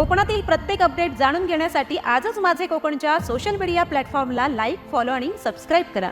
कोकणातील प्रत्येक अपडेट जाणून घेण्यासाठी आजच माझे कोकणच्या सोशल मीडिया प्लॅटफॉर्मला लाईक फॉलो आणि सबस्क्राईब करा.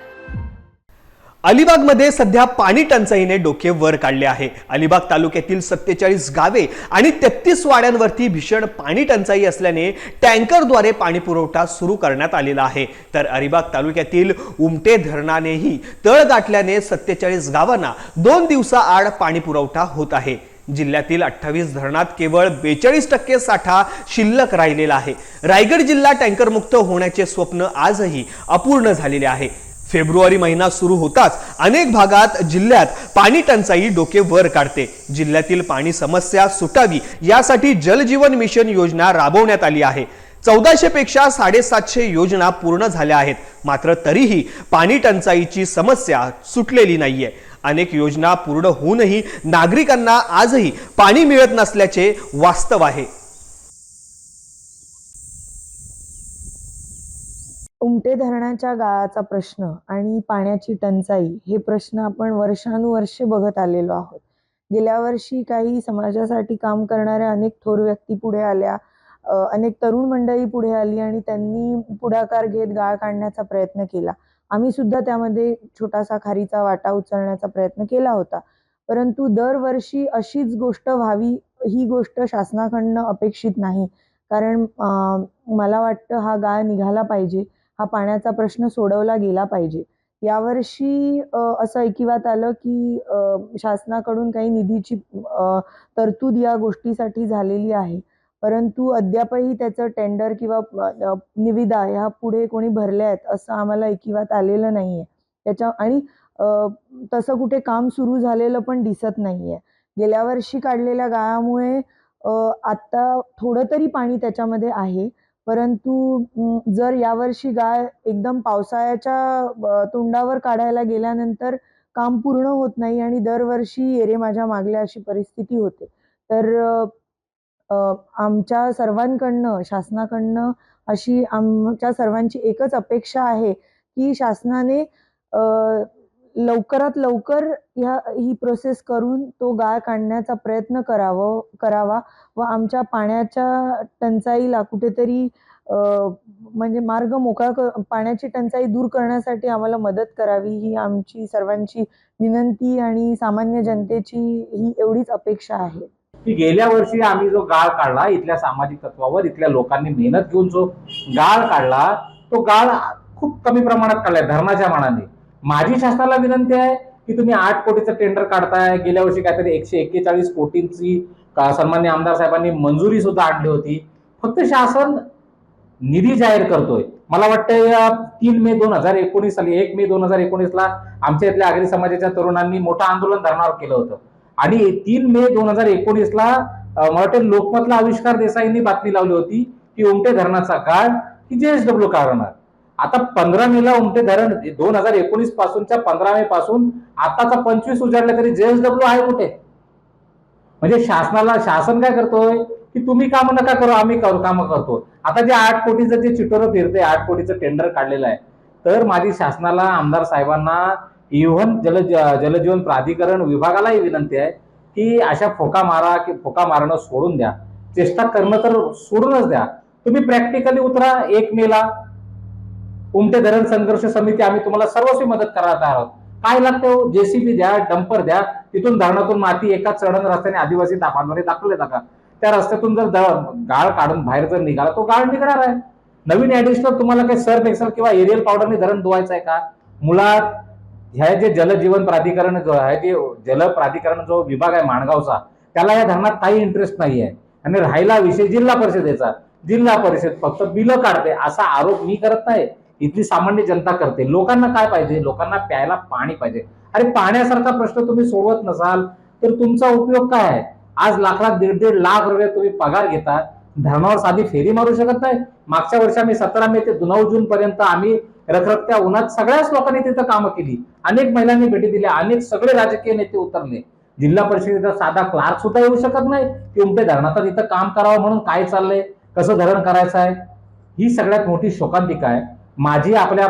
अलिबागमध्ये सध्या पाणी टंचाईने डोके वर काढले आहे. अलिबाग तालुक्यातील सत्तेचाळीस गावे आणि तेहतीस वाड्यांवरती भीषण पाणी टंचाई असल्याने टँकरद्वारे पाणी पुरवठा सुरू करण्यात आलेला आहे. तर अलिबाग तालुक्यातील उमटे धरणानेही तळ गाठल्याने सत्तेचाळीस गावांना दोन दिवसाआड पाणी पुरवठा होत आहे. जिल्ह्यातील अठ्ठावीस धरणात केवळ बेचाळीस टक्के साठा शिल्लक राहिलेला आहे. रायगड जिल्हा टँकरमुक्त होण्याचे स्वप्न आजही अपूर्ण झालेले आहे. फेब्रुवारी महिना सुरू होताच अनेक भागात जिल्ह्यात पाणी टंचाई डोके वर काढते. जिल्ह्यातील पाणी समस्या सुटावी यासाठी जलजीवन मिशन योजना राबवण्यात आली आहे. चौदाशे पेक्षा साडेसातशे योजना पूर्ण झाल्या आहेत. मात्र तरीही पाणी टंचाईची समस्या सुटलेली नाहीये. अनेक योजना पूर्ण होऊनही नागरिकांना आजही पाणी मिळत नसल्याचे वास्तव आहे. उमटे धरणाच्या गाळाचा प्रश्न आणि पाण्याची टंचाई हे प्रश्न आपण वर्षानुवर्षे बघत आलेलो आहोत. गेल्या वर्षी काही समाजासाठी काम करणाऱ्या अनेक थोर व्यक्ती पुढे आल्या. अनेक तरुण मंडळी पुढे आली आणि त्यांनी पुढाकार घेत गाळ काढण्याचा प्रयत्न केला. आम्ही सुद्धा त्यामध्ये छोटासा खारीचा वाटा उचलण्याचा प्रयत्न केला होता. परंतु दरवर्षी अशीच गोष्ट व्हावी ही गोष्ट शासनाकडनं अपेक्षित नाही. कारण मला वाटतं हा गाळ निघाला पाहिजे हा पाण्याचा प्रश्न सोडवला गेला पाहिजे. यावर्षी असं ऐकिवात आलं की शासनाकडून काही निधीची तरतूद या गोष्टीसाठी झालेली आहे. परंतु अद्यापही त्याचं टेंडर किंवा निविदा ह्या पुढे कोणी भरल्या आहेत असं आम्हाला ऐकिवात आलेलं नाही आहे त्याच्या आणि तसं कुठे काम सुरू झालेलं पण दिसत नाही आहे गेल्या वर्षी काढलेल्या गाळामुळे आत्ता थोडं तरी पाणी त्याच्यामध्ये आहे. परंतु जर यावर्षी गाळ एकदम पावसाळ्याच्या तोंडावर काढायला गेल्यानंतर काम पूर्ण होत नाही आणि दरवर्षी येरे माझ्या मागल्या अशी परिस्थिती होते. तर आमच्या सर्वांकडनं शासनाकडनं अशी आमच्या सर्वांची एकच अपेक्षा आहे की शासनाने लवकरात लवकर ह्या ही प्रोसेस करून तो गाळ काढण्याचा प्रयत्न करावं करावा व आमच्या पाण्याच्या टंचाईला कुठेतरी म्हणजे मार्ग मोकळा कर पाण्याची टंचाई दूर करण्यासाठी आम्हाला मदत करावी ही आमची सर्वांची विनंती आणि सामान्य जनतेची ही एवढीच अपेक्षा आहे. की गेल्या वर्षी आम्ही जो गाळ काढला इथल्या सामाजिक तत्वावर इथल्या लोकांनी मेहनत घेऊन जो गाळ काढला तो गाळ खूप कमी प्रमाणात काढलाय धरणाच्या मानाने. माझी शासनाला विनंती आहे की तुम्ही आठ कोटीचं टेंडर काढताय. गेल्या वर्षी काहीतरी एकशे एक्केचाळीस कोटींची सन्मान्य आमदार साहेबांनी मंजुरी सुद्धा आणली होती. फक्त शासन निधी जाहीर करतोय. मला वाटतं तीन मे दोन हजार एकोणीस साली एक मे दोन हजार एकोणीसला आमच्या इथल्या आगरी समाजाच्या तरुणांनी मोठं आंदोलन धरणावर केलं होतं. आणि तीन मे दोन हजार एकोणीसला मला वाटतं लोकमतला आविष्कार देसाईंनी बातमी लावली होती की उमटे धरणाचा काळ जे एस जेएसडब्ल्यू काढणार. आता पंधरा मेला उमटे धरण दोन हजार एकोणीस पासूनच्या पंधरा मे पासून आताचा पंचवीस उजाडला तरी जेएसडब्ल्यू आहे कुठे? म्हणजे शासनाला शासन काय करतोय? की तुम्ही काम नका करू आम्ही करू कामं करतो. आता जे आठ कोटीचं जे चिटोरं फिरते आठ कोटीचं टेंडर काढलेलं आहे. तर माझी शासनाला आमदार साहेबांना इव्हन जल जलजीवन प्राधिकरण विभागालाही विनंती आहे की अशा फोका मारा की फोका मारणं सोडून द्या. चेष्टा करणं तर सोडूनच द्या. तुम्ही प्रॅक्टिकली उतरा एक मेला. उमटे धरण संघर्ष समिती आम्ही तुम्हाला सर्वस्वी मदत करत आहोत. काय लागतं? जेसीबी द्या डंपर द्या. तिथून धरणातून माती एका चढण रस्त्याने आदिवासी तापांमध्ये दाखवले जातात. त्या रस्त्यातून जर गाळ काढून बाहेर जर निघाला तो गाळ निघणार आहे. नवीन ऍडिशनल तुम्हाला काही सर्फ एक्सल किंवा एरियल पावडरने धरण धुवायचं आहे का? मुळात ह्या जे जलजीवन प्राधिकरण जो आहे जे जल प्राधिकरण जो विभाग आहे माणगावचा त्याला या धरणात काही इंटरेस्ट नाही आहे आणि राहिला विषय जिल्हा परिषदेचा. जिल्हा परिषद फक्त बिलं काढते असा आरोप मी करत नाही. इथली सामान्य जनता करते. लोकांना काय पाहिजे? लोकांना प्यायला पाणी पाहिजे. अरे पाण्यासारखा प्रश्न तुम्ही सोडवत नसाल तर तुमचा उपयोग काय आहे? आज लाख लाख दीड दीड लाख रुपये तुम्ही पगार घेता धरणावर साधी फेरी मारू शकत नाही. मागच्या वर्षी आम्ही सतरा मे ते नऊ जून पर्यंत आम्ही रखरखत्या उन्हात सगळ्याच लोकांनी तिथं कामं केली. अनेक महिलांनी भेटी दिल्या अनेक सगळे राजकीय नेते उतरले. जिल्हा परिषदेचा साधा क्लार्क सुद्धा येऊ शकत नाही. की उमटे धरणाचं तिथं काम करावं म्हणून काय चाललंय? कसं धरण करायचं आहे? ही सगळ्यात मोठी शोकांतिका आहे. माझी आपल्या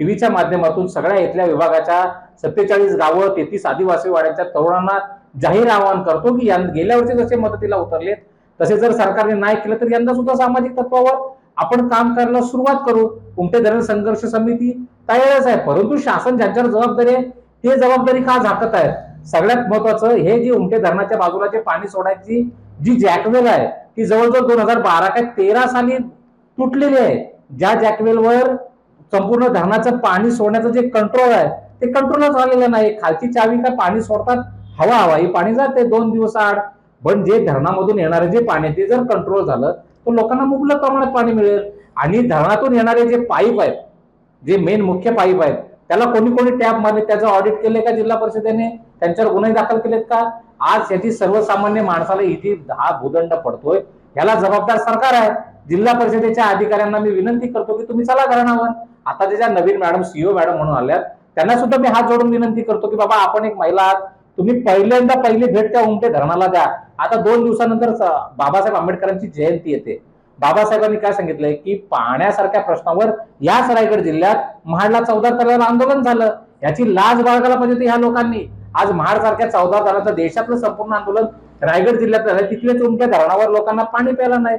टीव्हीच्या माध्यमातून सगळ्या इथल्या विभागाच्या सत्तेचाळीस गावं तेहतीस आदिवासी वाड्याच्या तरुणांना जाहीर आवाहन करतो की या गेल्या वर्षी जसे मदतीला उतरलेत तसे जर सरकारने नाही केलं तर यंदा सुद्धा सामाजिक तत्वावर आपण काम करायला सुरुवात करू. उमटे धरण संघर्ष समिती तयारच आहे परंतु शासन ज्यांच्यावर जबाबदारी आहे ते जबाबदारी का झाकत आहेत? सगळ्यात महत्वाचं हे जे उमटे धरणाच्या बाजूला जे पाणी सोडायची जी जॅकवेल आहे ती जवळजवळ दोन हजार बारा काय तेरा साली तुटलेली आहे. ज्या जॅकवेलवर संपूर्ण धरणाचं पाणी सोडण्याचं जे कंट्रोल आहे ते कंट्रोलच आलेलं नाही. खालची चावी काय पाणी सोडतात? हवा हवा. ही पाणी जाते दोन दिवस आड. पण जे धरणामधून येणारे जे पाणी ते जर कंट्रोल झालं तर लोकांना मुबलक प्रमाणात पाणी मिळेल. आणि धरणातून येणारे जे पाईप आहेत जे मेन मुख्य पाईप आहेत त्याला कोणी कोणी टॅप मारले त्याचं ऑडिट केले का जिल्हा परिषदेने? त्यांच्यावर गुन्हे दाखल केलेत का? आज याची सर्वसामान्य माणसाला इथे हा भूदंड पडतोय. याला जबाबदार सरकार आहे. जिल्हा परिषदेच्या अधिकाऱ्यांना मी विनंती करतो की तुम्ही चला धरणावर. आता ज्या नवीन मॅडम सीओ मॅडम म्हणून आल्यात त्यांना सुद्धा मी हात जोडून विनंती करतो की बाबा आपण एक महिला आहात. तुम्ही पहिल्यांदा पहिली भेट त्या उमटे धरणाला द्या. आता दोन दिवसानंतर बाबासाहेब आंबेडकरांची जयंती येते. बाबासाहेबांनी काय सांगितलंय की पाण्यासारख्या प्रश्नावर याच रायगड जिल्ह्यात महाडला चौदा तलावाला आंदोलन झालं. याची लाज बाळगायला पाहिजे ह्या लोकांनी. आज महाड सारख्या चौदा तलावाचं देशातलं संपूर्ण आंदोलन रायगड जिल्ह्यात झालं. तिथलेच उमट्या धरणावर लोकांना पाणी प्यायला नाही.